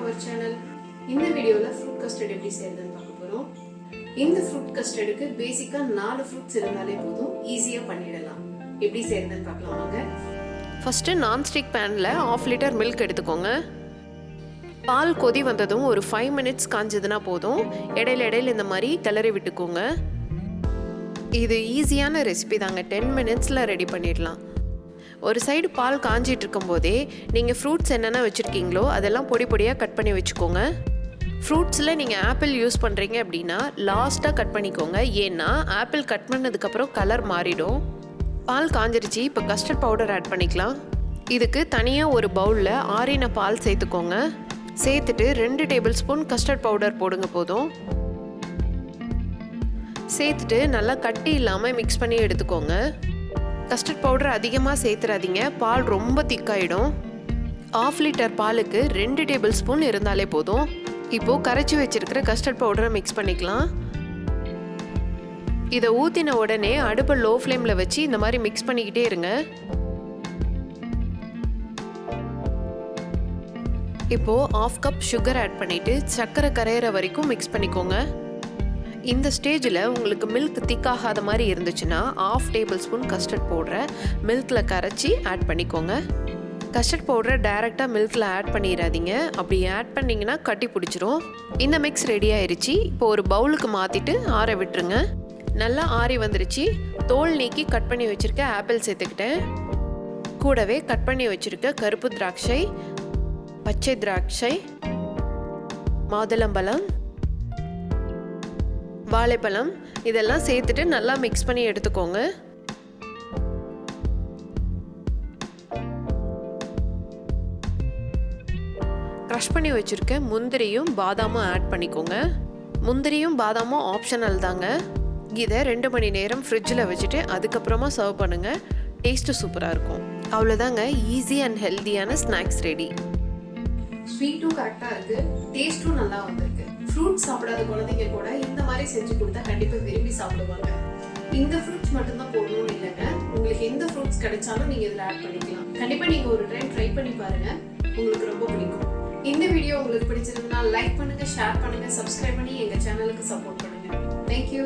Our channel இந்த வீடியோவில் fruit custard எப்படி செய்யறதுன்னு பார்க்க போகிறோம் இந்த ஃப்ரூட் கஸ்டர்டுக்கு பேசிக்காக நாலு ஃப்ரூட்ஸ் இருந்தாலே போதும். ஈஸியாக பண்ணிடலாம். எப்படி செய்யறதுன்னு பார்க்கலாம் வாங்க. ஃபஸ்ட்டு நான்ஸ்டிக் பேனில் ஆஃப் லிட்டர் மில்க் எடுத்துக்கோங்க. பால் கொதி வந்ததும் ஒரு ஃபைவ் மினிட்ஸ் காஞ்சதுன்னா போதும். இடையில இடையில இந்த மாதிரி கிளறி விட்டுக்கோங்க. இது ஈஸியான ரெசிபி தாங்க. டென் மினிட்ஸில் ரெடி பண்ணிடலாம். ஒரு சைடு பால் காஞ்சிட்டு இருக்கும்போதே நீங்கள் ஃப்ரூட்ஸ் என்னென்ன வச்சுருக்கீங்களோ அதெல்லாம் பொடி பொடியாக கட் பண்ணி வச்சுக்கோங்க. ஃப்ரூட்ஸில் நீங்கள் ஆப்பிள் யூஸ் பண்ணுறீங்க அப்படின்னா லாஸ்ட்டாக கட் பண்ணிக்கோங்க. ஏன்னா ஆப்பிள் கட் பண்ணதுக்கப்புறம் கலர் மாறிடும். பால் காஞ்சிருச்சு இப்போ கஸ்டர்ட் பவுடர் ஆட் பண்ணிக்கலாம். இதுக்கு தனியாக ஒரு பவுலில் ஆறின பால் சேர்த்துக்கோங்க. சேர்த்துட்டு ரெண்டு டேபிள் ஸ்பூன் கஸ்டர்ட் பவுடர் போடுங்க போதும். சேர்த்துட்டு நல்லா கட்டி இல்லாமல் மிக்ஸ் பண்ணி எடுத்துக்கோங்க. கஸ்டர்ட் பவுடர் அதிகமாக சேர்த்துறாதீங்க. பால் ரொம்ப திக்காயிடும். ஆஃப் லிட்டர் பாலுக்கு ரெண்டு டேபிள் ஸ்பூன் இருந்தாலே போதும். இப்போது கரைச்சி வச்சிருக்கிற கஸ்டர்ட் பவுடரை மிக்ஸ் பண்ணிக்கலாம். இதை ஊற்றின உடனே அடுப்பை லோ ஃப்ளேமில் வச்சு இந்த மாதிரி மிக்ஸ் பண்ணிக்கிட்டே இருங்க. இப்போது ஆஃப் கப் சுகர் ஆட் பண்ணிவிட்டு சர்க்கரை கரையிற வரைக்கும் மிக்ஸ் பண்ணிக்கோங்க. இந்த ஸ்டேஜில் உங்களுக்கு மில்க் திக்காகாத மாதிரி இருந்துச்சுன்னா ஆஃப் டேபிள் ஸ்பூன் கஸ்டர்ட் பவுடரை மில்கில் கரைச்சி ஆட் பண்ணிக்கோங்க. கஸ்டர்ட் பவுடரை டைரெக்டாக மில்கில் ஆட் பண்ணிடாதீங்க அப்படி ஆட் பண்ணிங்கன்னா கட்டி பிடிச்சிரும். இந்த மிக்ஸ் ரெடி ஆயிடுச்சு இப்போ ஒரு பவுலுக்கு மாற்றிட்டு ஆற விட்டுருங்க. நல்லா ஆறி வந்துருச்சு. தோல் நீக்கி கட் பண்ணி வச்சுருக்க ஆப்பிள் சேர்த்துக்கிட்டேன். கூடவே கட் பண்ணி வச்சுருக்க கருப்பு திராட்சை பச்சை திராட்சை மாதுளம்பழம் வாழைப்பழம் இதெல்லாம் சேர்த்துட்டு நல்லா மிக்ஸ் பண்ணி எடுத்துக்கோங்க. க்ரஷ் பண்ணி வச்சுருக்க முந்திரியும் பாதாமும் ஆட் பண்ணிக்கோங்க. முந்திரியும் பாதாமும் ஆப்ஷனல் தாங்க. இதை ரெண்டு மணி நேரம் ஃப்ரிட்ஜில் வச்சுட்டு அதுக்கப்புறமா சர்வ் பண்ணுங்கள் டேஸ்ட்டு சூப்பராக இருக்கும். அவ்வளோதாங்க ஈஸி அண்ட் ஹெல்த்தியான ஸ்நாக்ஸ் ரெடி ஸ்வீட்டும் கரெக்டாக இருக்குது டேஸ்ட்டும் நல்லா வந்திருக்கு. ஃப்ரூட் சாப்பிடாத குழந்தைங்க கூட இந்த மாதிரி செஞ்சு கொடுத்தா கண்டிப்பாக விரும்பி சாப்பிடுவாங்க. இந்த ஃப்ரூட்ஸ் மட்டும்தான் போடணும்னு இல்லைங்க. உங்களுக்கு எந்த ஃப்ரூட்ஸ் கிடைச்சாலும் நீங்கள் இதில் ஆட் பண்ணிக்கலாம். கண்டிப்பாக நீங்கள் ஒரு டைம் ட்ரை பண்ணி பாருங்க. உங்களுக்கு ரொம்ப பிடிக்கும். இந்த வீடியோ உங்களுக்கு பிடிச்சிருந்தா லைக் பண்ணுங்க ஷேர் பண்ணுங்க சப்ஸ்கிரைப் பண்ணி எங்க சேனலுக்கு சப்போர்ட் பண்ணுங்க. தேங்க்யூ